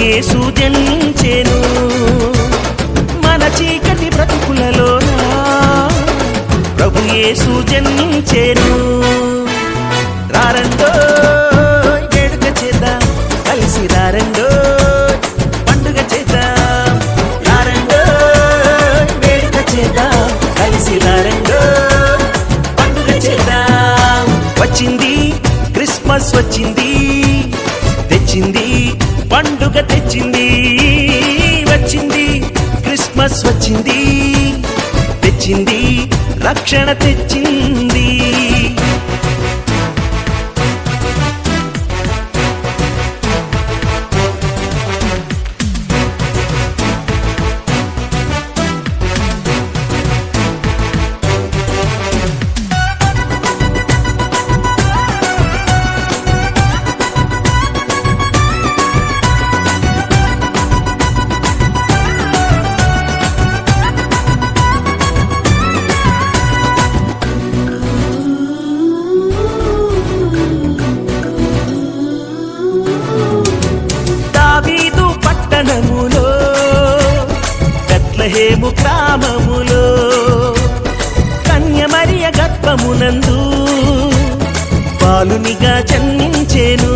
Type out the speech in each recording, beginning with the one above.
యేసు జన్మించెను మన చీకటి బ్రతుకులలోనా? ప్రభు యేసు జన్మించెను రారండో వేడుక చేద్దాం కలిసి రారండో పండుగ చేద్దాం. రారండో వేడుక చేద్దాం కలిసి రారండో పండుగ చేద్దాం. వచ్చింది క్రిస్మస్ వచ్చింది. తెచ్చింది తెచ్చింది రక్షణ తెచ్చింది. బెత్లహేము గ్రామములో కన్యమరియ గర్భమునందు బాలునిగా జన్మించేను.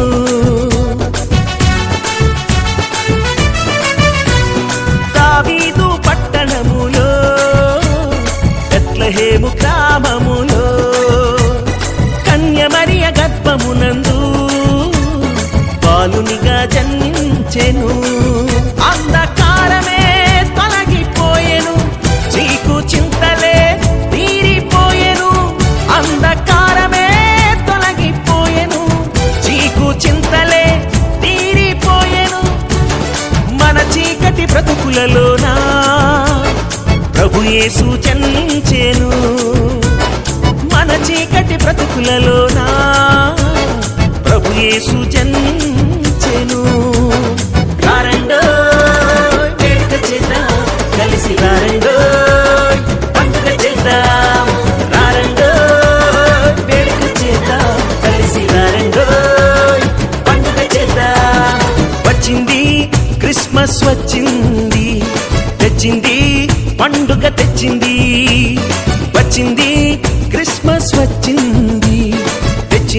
దావీదు పట్టణములో బెత్లహేము గ్రామములో కన్యమరియ గర్భమునందు బాలునిగా జన్మించెను. చీకటి ప్రభుయే ప్రభు మన చీకటి బ్రతుకులలోనా? ప్రభుయే సూచన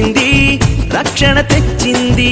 తెచ్చింది రక్షణ తెచ్చింది.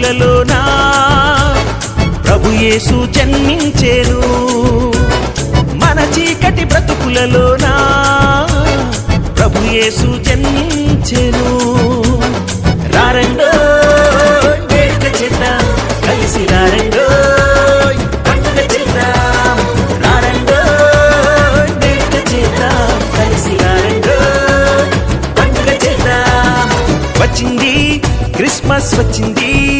వెలుగులలోనా ప్రభుయేసు జన్మించేను. మన చీకటి బ్రతుకులలోనా? ప్రభుయేసు జన్మించెను. రారండో వచ్చింది క్రిస్మస్ వచ్చింది.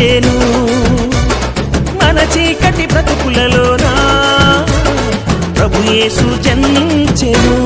పల్లెల్లోన మన చీకటి బ్రతుకులలోనా? ప్రభు యేసు జన్మించేను.